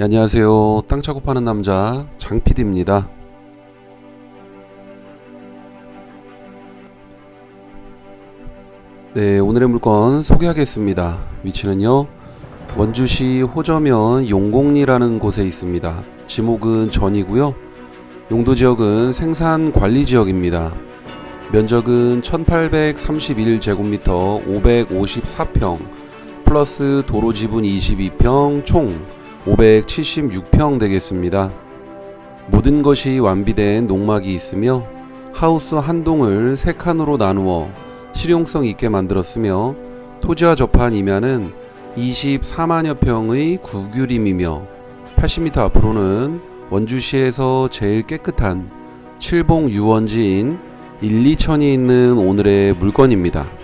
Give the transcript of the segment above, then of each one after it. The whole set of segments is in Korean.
예, 안녕하세요. 땅 차고 파는 남자 장PD입니다. 네, 오늘의 물건 소개하겠습니다. 위치는요. 원주시 호저면 용곡리라는 곳에 있습니다. 지목은 전이고요. 용도 지역은 생산 관리 지역입니다. 면적은 1831제곱미터 554평 플러스 도로 지분 22평 총 576평 되겠습니다. 모든 것이 완비된 농막이 있으며 하우스 한 동을 세 칸으로 나누어 실용성 있게 만들었으며 토지와 접한 임야는 24만여 평의 구규림이며 80m 앞으로는 원주시에서 제일 깨끗한 칠봉 유원지인 1, 2천이 있는 오늘의 물건입니다.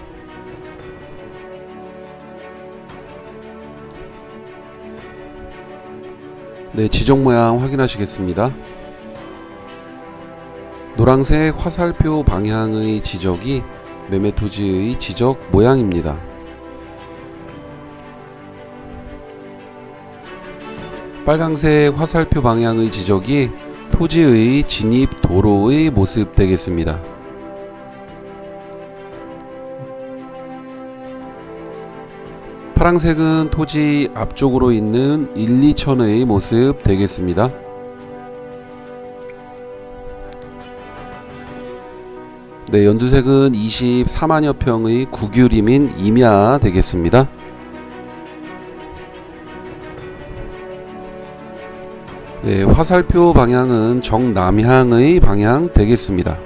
네, 지적 모양 확인하시겠습니다. 노란색 화살표 방향의 지적이 매매 토지의 지적 모양입니다. 빨강색 화살표 방향의 지적이 토지의 진입 도로의 모습 되겠습니다. 파랑색은 토지 앞쪽으로 있는 1, 2천의 모습 되겠습니다. 네, 연두색은 24만여 평의 구규림인 임야 되겠습니다. 네, 화살표 방향은 정남향의 방향 되겠습니다.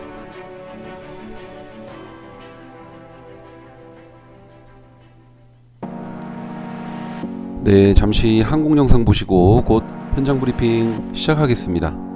네, 잠시 항공 영상 보시고 곧 현장 브리핑 시작하겠습니다.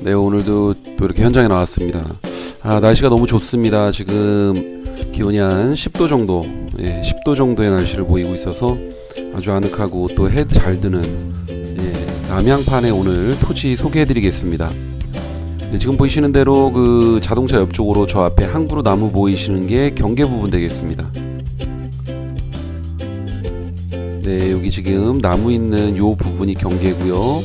네, 오늘도 또 이렇게 현장에 나왔습니다. 아, 날씨가 너무 좋습니다. 지금 기온이 한 10도 정도, 예, 10도 정도의 날씨를 보이고 있어서 아주 아늑하고 또 해 잘 드는 예, 남양판에 오늘 토지 소개해 드리겠습니다. 네, 지금 보이시는 대로 그 자동차 옆쪽으로 저 앞에 항구로 나무 보이시는 게 경계 부분 되겠습니다. 네, 여기 지금 나무 있는 요 부분이 경계고요.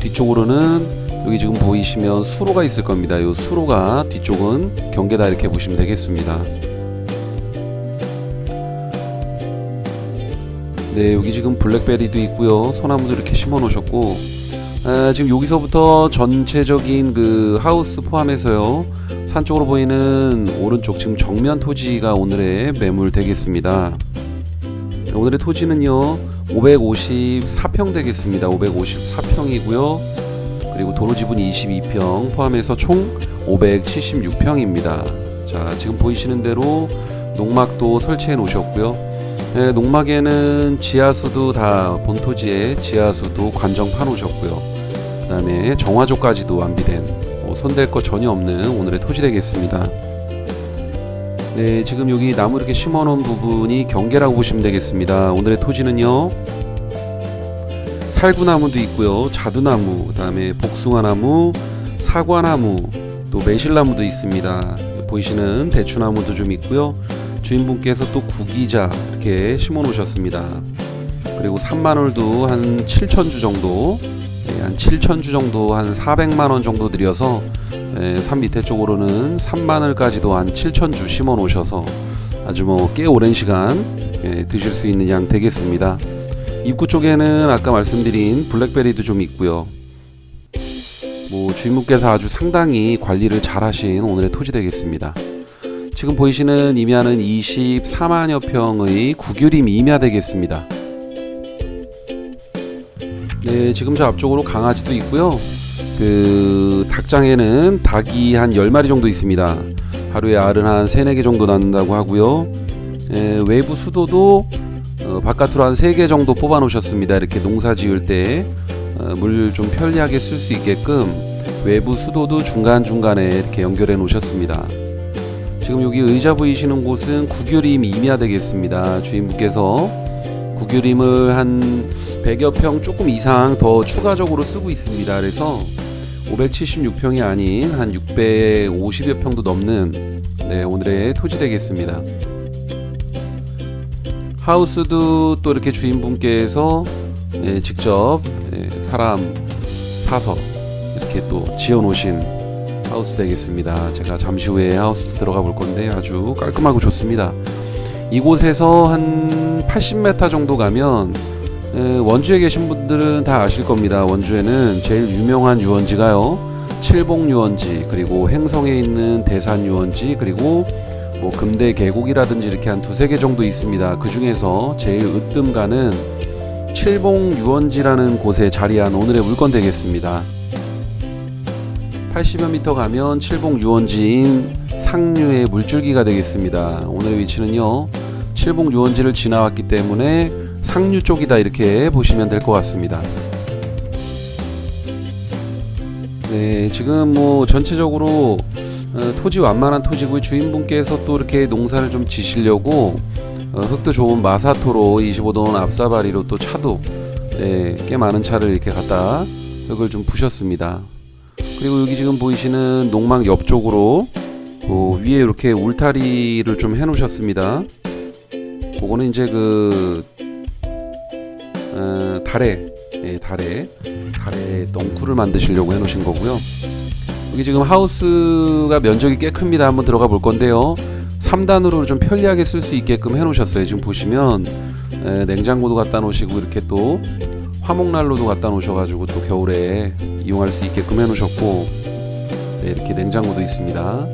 뒤쪽으로는 여기 지금 보이시면 수로가 있을 겁니다. 요 수로가 뒤쪽은 경계다 이렇게 보시면 되겠습니다. 네, 여기 지금 블랙베리도 있고요. 소나무도 이렇게 심어 놓으셨고 아, 지금 여기서부터 전체적인 그 하우스 포함해서요. 산 쪽으로 보이는 오른쪽 지금 정면 토지가 오늘의 매물 되겠습니다. 오늘의 토지는요 554평 되겠습니다 554평이고요 그리고 도로 지분 22평 포함해서 총 576평입니다 자 지금 보이시는 대로 농막도 설치해 놓으셨고요 네, 농막에는 지하수도 다 본토지에 지하수도 관정 파 놓으셨고요 그 다음에 정화조까지도 완비된 뭐 손댈 것 전혀 없는 오늘의 토지 되겠습니다 네, 지금 여기 나무 이렇게 심어 놓은 부분이 경계라고 보시면 되겠습니다. 오늘의 토지는요. 살구나무도 있고요. 자두나무, 그다음에 복숭아나무, 사과나무, 또 매실나무도 있습니다. 보이시는 대추나무도 좀 있고요. 주인분께서 또 구기자 이렇게 심어 놓으셨습니다. 그리고 산마늘도 한 7천 주 정도, 네, 한 7천 주 정도 한 400만 원 정도 들여서 예, 산 밑에 쪽으로는 산마늘까지도 한 7천 주 심어 놓으셔서 아주 뭐 꽤 오랜 시간 예, 드실 수 있는 양 되겠습니다. 입구 쪽에는 아까 말씀드린 블랙베리도 좀 있고요. 뭐 주인분께서 아주 상당히 관리를 잘 하신 오늘의 토지 되겠습니다. 지금 보이시는 임야는 24만여 평의 구규림 임야 되겠습니다. 네, 지금 저 앞쪽으로 강아지도 있고요. 그 닭장에는 닭이 한 10마리 정도 있습니다. 하루에 알은 한 3, 4개 정도 낳는다고 하고요. 에, 외부 수도도 어, 바깥으로 한 3개 정도 뽑아 놓으셨습니다. 이렇게 농사 지을 때 물 좀 편리하게 쓸 수 있게끔 외부 수도도 중간중간에 이렇게 연결해 놓으셨습니다. 지금 여기 의자 보이시는 곳은 구규림 임야 되겠습니다. 주인분께서 구규림을 한 100여 평 조금 이상 더 추가적으로 쓰고 있습니다. 그래서 576평이 아닌 한 650여 평도 넘는 네, 오늘의 토지 되겠습니다. 하우스도 또 이렇게 주인분께서 예, 직접 예, 사람 사서 이렇게 또 지어 놓으신 하우스 되겠습니다. 제가 잠시 후에 하우스 들어가 볼 건데 아주 깔끔하고 좋습니다. 이곳에서 한 80m 정도 가면 에, 원주에 계신 분들은 다 아실 겁니다. 원주에는 제일 유명한 유원지가요. 칠봉 유원지 그리고 행성에 있는 대산 유원지 그리고 뭐 금대 계곡이라든지 이렇게 한 두세 개 정도 있습니다. 그 중에서 제일 으뜸 가는 칠봉 유원지라는 곳에 자리한 오늘의 물건 되겠습니다. 80여 미터 가면 칠봉 유원지인 상류의 물줄기가 되겠습니다. 오늘의 위치는요. 칠봉 유원지를 지나왔기 때문에 상류 쪽이다 이렇게 보시면 될 것 같습니다. 네, 지금 뭐 전체적으로 어, 토지 완만한 토지고 주인분께서 또 이렇게 농사를 좀 지시려고 어, 흙도 좋은 마사토로 25돈 앞사바리로 또 차도 네, 꽤 많은 차를 이렇게 갖다 흙을 좀 부셨습니다. 그리고 여기 지금 보이시는 농막 옆쪽으로 그 위에 이렇게 울타리를 좀 해놓으셨습니다. 그거는 이제 그 어, 달에 예, 달에 달에 넝쿨을 만드시려고 해놓으신 거고요. 여기 지금 하우스가 면적이 꽤 큽니다. 한번 들어가 볼 건데요. 3단으로 좀 편리하게 쓸 수 있게끔 해놓으셨어요. 지금 보시면 에, 냉장고도 갖다 놓으시고 이렇게 또 화목난로도 갖다 놓으셔가지고 또 겨울에 이용할 수 있게끔 해놓으셨고 네, 이렇게 냉장고도 있습니다.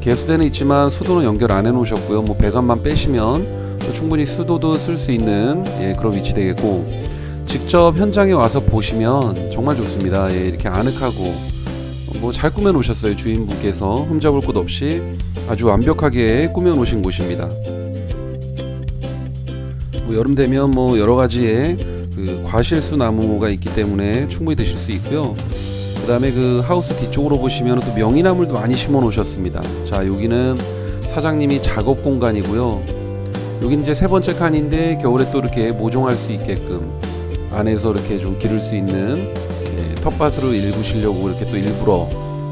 개수대는 있지만 수도는 연결 안 해놓으셨고요. 뭐 배관만 빼시면 충분히 수도도 쓸 수 있는 예, 그런 위치 되겠고 직접 현장에 와서 보시면 정말 좋습니다. 예, 이렇게 아늑하고 뭐 잘 꾸며 놓으셨어요 주인분께서 흠잡을 곳 없이 아주 완벽하게 꾸며 놓으신 곳입니다. 뭐 여름 되면 뭐 여러 가지의 그 과실수 나무가 있기 때문에 충분히 드실 수 있고요. 그 다음에 그 하우스 뒤쪽으로 보시면 또 명이나물도 많이 심어 놓으셨습니다. 자, 여기는 사장님이 작업 공간이고요. 여기는 이제 세 번째 칸인데 겨울에 또 이렇게 모종할 수 있게끔 안에서 이렇게 좀 기를 수 있는 예, 텃밭으로 일구시려고 이렇게 또 일부러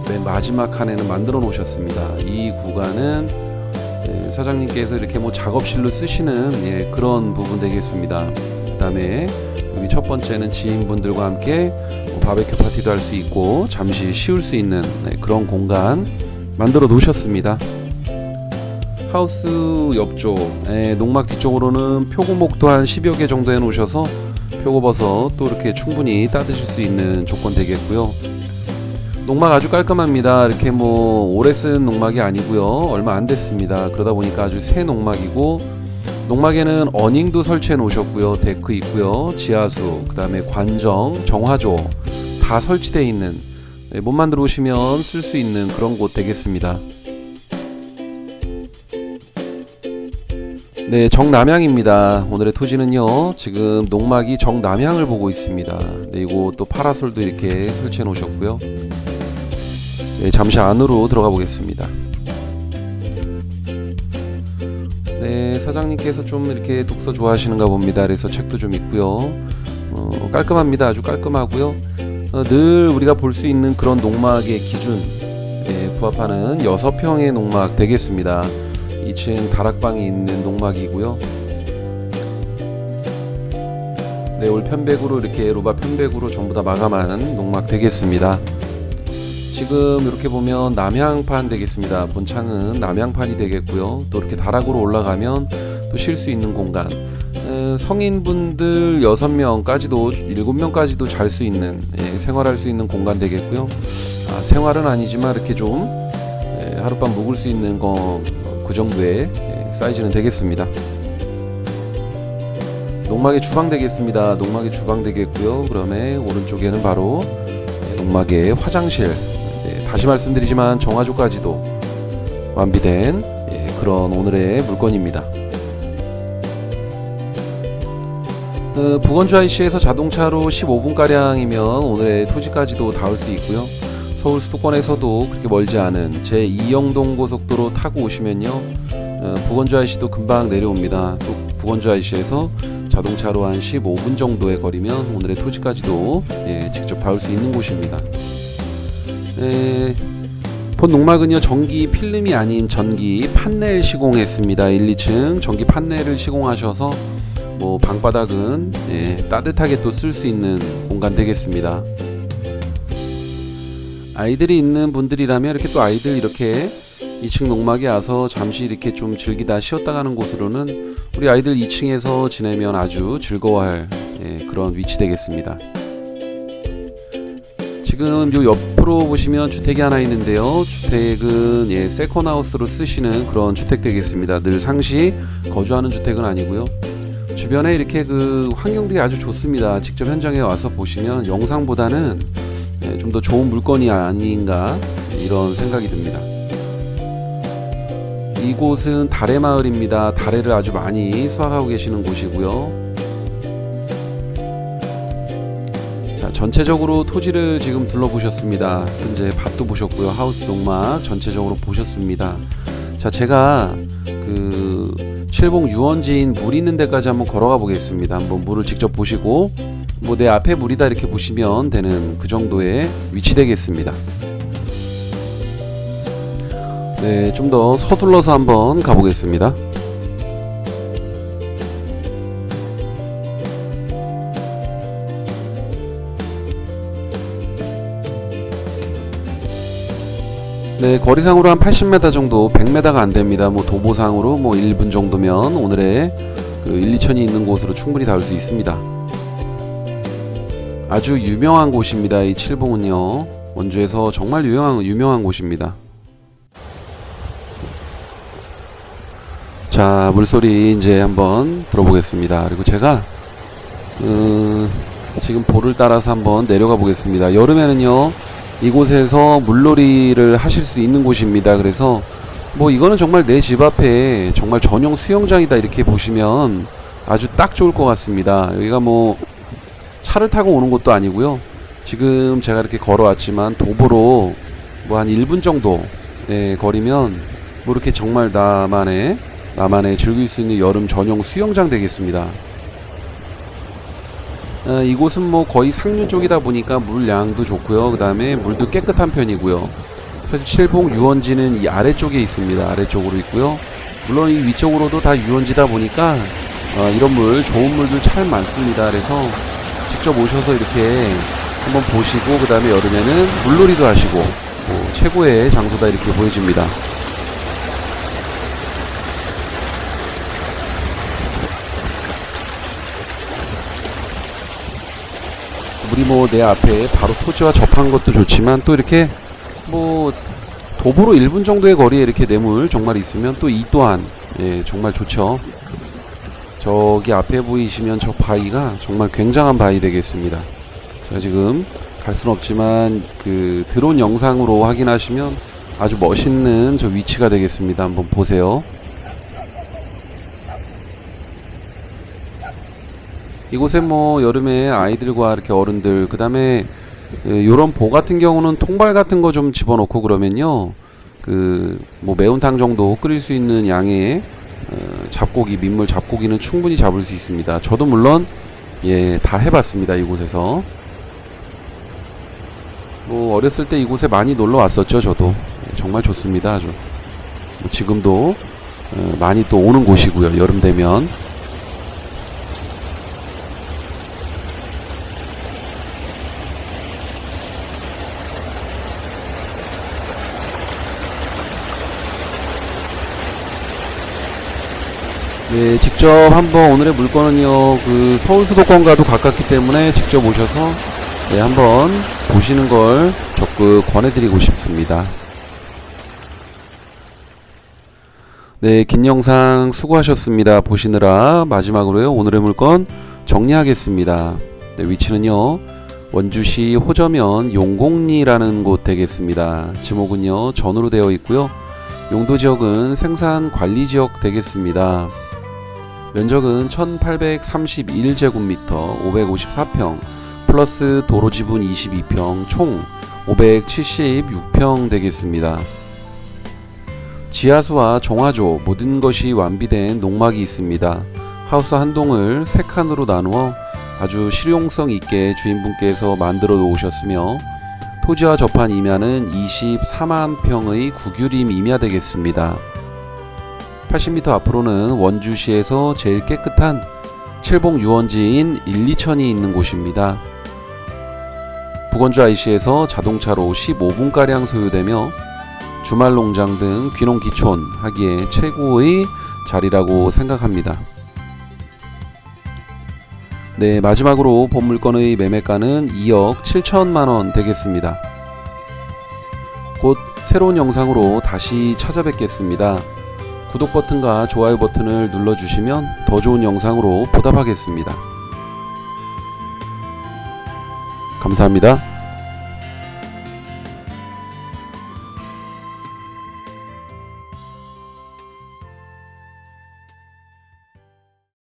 맨 마지막 칸에는 만들어 놓으셨습니다. 이 구간은 예, 사장님께서 이렇게 뭐 작업실로 쓰시는 예, 그런 부분 되겠습니다. 그 다음에 여기 첫 번째는 지인분들과 함께 뭐 바베큐 파티도 할 수 있고 잠시 쉬울 수 있는 네, 그런 공간 만들어 놓으셨습니다. 하우스 옆쪽 예, 농막 뒤쪽으로는 표고목도 한 10여 개 정도 해 놓으셔서 표고버섯 또 이렇게 충분히 따드실 수 있는 조건 되겠고요. 농막 아주 깔끔합니다. 이렇게 뭐 오래 쓴 농막이 아니고요. 얼마 안 됐습니다. 그러다 보니까 아주 새 농막이고 농막에는 어닝도 설치해 놓으셨고요. 데크 있고요. 지하수, 그다음에 관정, 정화조 다 설치되어 있는 네, 몸만 들어 오시면 쓸 수 있는 그런 곳 되겠습니다. 네, 정남향입니다. 오늘의 토지는요, 지금 농막이 정남향을 보고 있습니다. 네, 이거 또 파라솔도 이렇게 설치해 놓으셨고요. 네, 잠시 안으로 들어가 보겠습니다. 네, 사장님께서 좀 이렇게 독서 좋아하시는가 봅니다. 그래서 책도 좀 있고요. 어, 깔끔합니다. 아주 깔끔하고요. 어, 늘 우리가 볼 수 있는 그런 농막의 기준 에 부합하는 6평의 농막 되겠습니다. 2층 다락방이 있는 농막이고요. 네, 올 편백으로 이렇게 로바 편백으로 전부 다 마감한 농막 되겠습니다. 지금 이렇게 보면 남향판 되겠습니다. 본창은 남향판이 되겠고요. 또 이렇게 다락으로 올라가면 또 쉴 수 있는 공간. 에, 성인분들 6명까지도 7명까지도 잘 수 있는 예, 생활할 수 있는 공간 되겠고요. 아, 생활은 아니지만 이렇게 좀 예, 하룻밤 묵을 수 있는 거 그 정도의 예, 사이즈는 되겠습니다. 농막의 주방 되겠습니다. 농막의 주방 되겠고요. 그다음에 오른쪽에는 바로 예, 농막의 화장실. 예, 다시 말씀드리지만 정화조까지도 완비된 예, 그런 오늘의 물건입니다. 그 부건주 IC에서 자동차로 15분 가량이면 오늘의 토지까지도 닿을 수 있고요. 서울 수도권에서도 그렇게 멀지 않은 제 이영동 고속도로 타고 오시면요, 어, 부건주 IC도 금방 내려옵니다. 또 부건주 IC에서 자동차로 한 15분 정도의 거리면 오늘의 토지까지도 예, 직접 닿을 수 있는 곳입니다. 에, 본 농막은요 전기 필름이 아닌 전기 판넬 시공했습니다. 1, 2층 전기 판넬을 시공하셔서 뭐 방바닥은 예, 따뜻하게 또 쓸 수 있는 공간 되겠습니다. 아이들이 있는 분들이라면 이렇게 또 아이들 이렇게 2층 농막에 와서 잠시 이렇게 좀 즐기다 쉬었다 가는 곳으로는 우리 아이들 2층에서 지내면 아주 즐거워할 예, 그런 위치 되겠습니다. 지금 요 옆으로 보시면 주택이 하나 있는데요. 주택은 예, 세컨하우스로 쓰시는 그런 주택 되겠습니다. 늘 상시 거주하는 주택은 아니고요. 주변에 이렇게 그 환경들이 아주 좋습니다. 직접 현장에 와서 보시면 영상보다는 예, 좀 더 좋은 물건이 아닌가 이런 생각이 듭니다. 이곳은 다래 마을입니다. 다래를 아주 많이 수확하고 계시는 곳이고요. 자, 전체적으로 토지를 지금 둘러보셨습니다. 현재 밭도 보셨고요. 하우스 농막 전체적으로 보셨습니다. 자, 제가 그 칠봉 유원지인 물 있는 데까지 한번 걸어가 보겠습니다. 한번 물을 직접 보시고 뭐 내 앞에 물이다 이렇게 보시면 되는 그 정도의 위치 되겠습니다. 네, 좀 더 서둘러서 한번 가보겠습니다. 네, 거리상으로 한 80m 정도, 100m가 안 됩니다. 뭐 도보상으로 뭐 1분 정도면 오늘의 그 1, 2천이 있는 곳으로 충분히 닿을 수 있습니다. 아주 유명한 곳입니다. 이 칠봉은요. 원주에서 정말 유명한 유명한 곳입니다. 자, 물소리 이제 한번 들어보겠습니다. 그리고 제가 음, 지금 볼을 따라서 한번 내려가 보겠습니다. 여름에는요. 이곳에서 물놀이를 하실 수 있는 곳입니다. 그래서 뭐 이거는 정말 내 집 앞에 정말 전용 수영장이다 이렇게 보시면 아주 딱 좋을 것 같습니다. 여기가 뭐 차를 타고 오는 곳도 아니고요. 지금 제가 이렇게 걸어왔지만 도보로 뭐 한 1분 정도 예, 거리면 뭐 이렇게 정말 나만의 나만의 즐길 수 있는 여름 전용 수영장 되겠습니다. 아, 이곳은 뭐 거의 상류 쪽이다 보니까 물량도 좋고요. 그 다음에 물도 깨끗한 편이고요. 사실 칠봉 유원지는 이 아래쪽에 있습니다. 아래쪽으로 있고요. 물론 이 위쪽으로도 다 유원지다 보니까 어, 이런 물 좋은 물도 참 많습니다. 그래서 직접 오셔서 이렇게 한번 보시고 그 다음에 여름에는 물놀이도 하시고 뭐 최고의 장소다 이렇게 보여집니다. 물이 뭐 내 앞에 바로 토지와 접한 것도 좋지만 또 이렇게 뭐 도보로 1분 정도의 거리에 이렇게 뇌물 정말 있으면 또 이 또한 예, 정말 좋죠. 저기 앞에 보이시면 저 바위가 정말 굉장한 바위 되겠습니다. 제가 지금 갈 수는 없지만 그 드론 영상으로 확인하시면 아주 멋있는 저 위치가 되겠습니다. 한번 보세요. 이곳에 뭐 여름에 아이들과 이렇게 어른들 그다음에 요런 보 같은 경우는 통발 같은 거 좀 집어넣고 그러면요 그 뭐 매운탕 정도 끓일 수 있는 양의 어, 잡고기 민물 잡고기는 충분히 잡을 수 있습니다. 저도 물론 예 다 해봤습니다 이곳에서. 뭐 어렸을 때 이곳에 많이 놀러 왔었죠 저도. 예, 정말 좋습니다 아주. 뭐 지금도 어, 많이 또 오는 곳이고요 여름 되면 네, 직접 한번 오늘의 물건은요, 그 서울 수도권과도 가깝기 때문에 직접 오셔서 네, 한번 보시는 걸 적극 권해드리고 싶습니다. 네, 긴 영상 수고하셨습니다. 보시느라 마지막으로요, 오늘의 물건 정리하겠습니다. 네, 위치는요, 원주시 호저면 용곡리라는 곳 되겠습니다. 지목은요, 전으로 되어 있고요. 용도 지역은 생산 관리 지역 되겠습니다. 면적은 1831제곱미터 554평 플러스 도로 지분 22평 총 576평 되겠습니다. 지하수와 종화조 모든 것이 완비된 농막이 있습니다. 하우스 한 동을 세 칸으로 나누어 아주 실용성 있게 주인분께서 만들어 놓으셨으며 토지와 접한 임야는 24만 평의 구규림 임야 되겠습니다. 80m 앞으로는 원주시에서 제일 깨끗한 칠봉 유원지인 1, 2천이 있는 곳입니다. 북원주 IC에서 자동차로 15분가량 소요되며 주말 농장 등 귀농 기촌 하기에 최고의 자리라고 생각합니다. 네, 마지막으로 본 물건의 매매가는 2억 7천만 원 되겠습니다. 곧 새로운 영상으로 다시 찾아뵙겠습니다. 구독 버튼과 좋아요 버튼을 눌러주시면 더 좋은 영상으로 보답하겠습니다. 감사합니다.